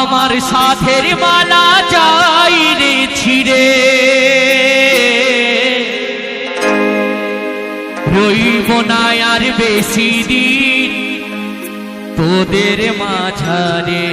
আমার সাথের মালা যাই রে ছিড়ে। রইব না আর বেশি দিন তোদের মাঝারে।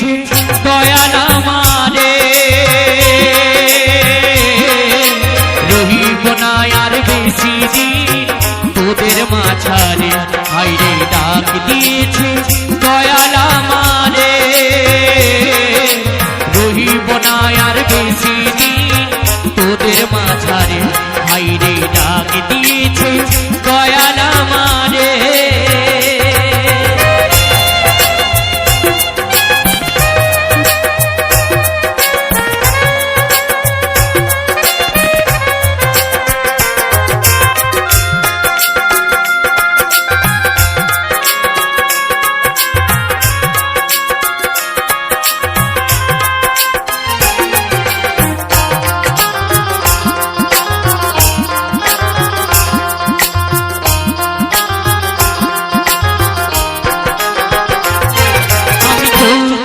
দিয়েছে দয়াল আমারে রহিব না আর বেশি দিন তোদের মাঝারে হাইরে ডাক দিয়েছে।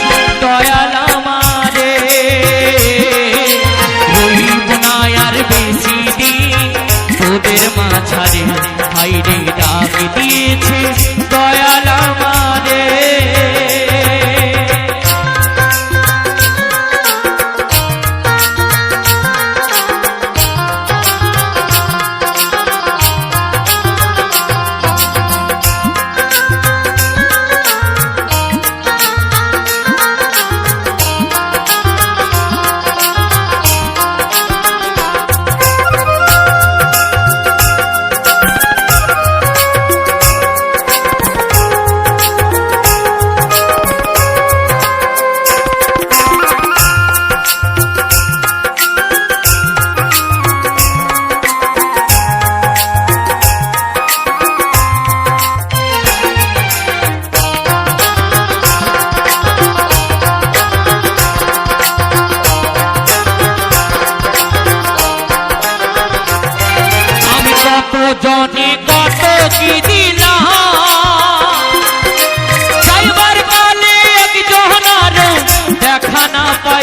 ডাক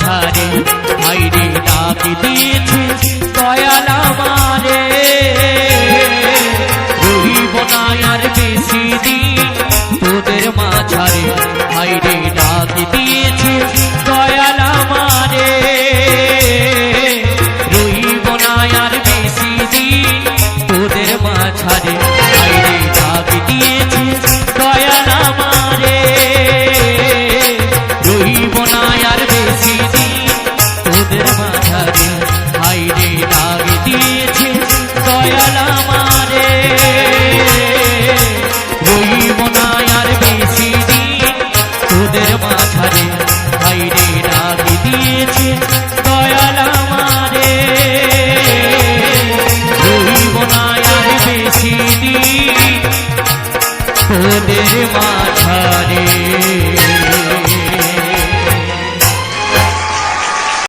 মাঝারে ভাইরে ডাক দিয়েছে দয়াল বেশি দিন তোদের মাঝারে